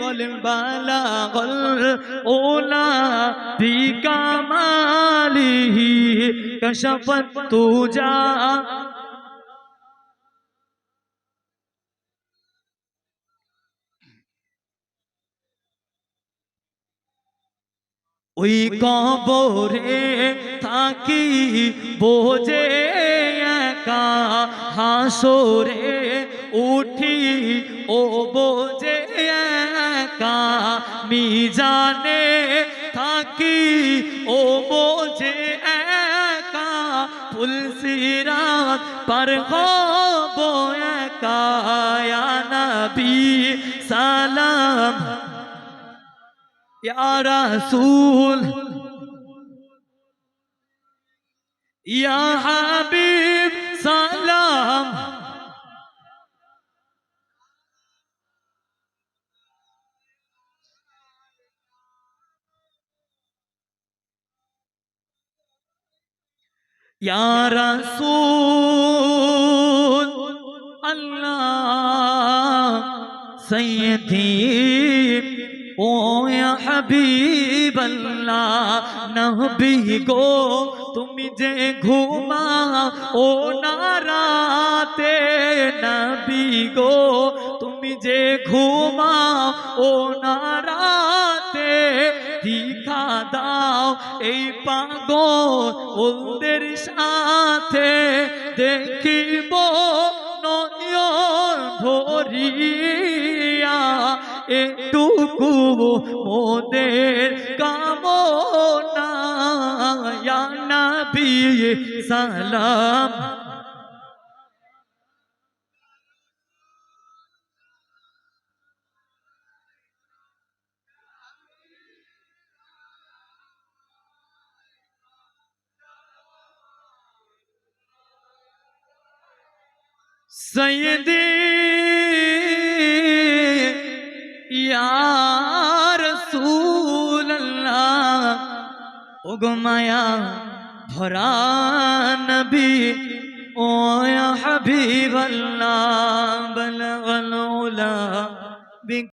বলেন বালাগল, ওলা বিকামালিহি কশফত তুজা। ওই কবরে থাকি বোঝে একা, হাসরে উঠি, ও একা মিজানে থাকি, ও বোঝে একা ফুলসিরাত পার হব একা। নবী, সালাম। ইয়া রাসূল। ইয়া হাবিব। ইয়া রাসূল আল্লাহ সৈয়দি ও ইয়া হাবিব আল্লাহ নবী গো তুমি যে ঘুমা ও নারাতে নবী গো তুমি যে ঘুমা ও নারাতে দিখা দাও এই পাগল ওদের সাথে দেখিব নয়ন ভরিয়া। এটুকু মোদের কামনা সালাম। سیدی یا رسول اللہ اگمایا بھرا نبی او یا حبیب اللہ بلغ العلا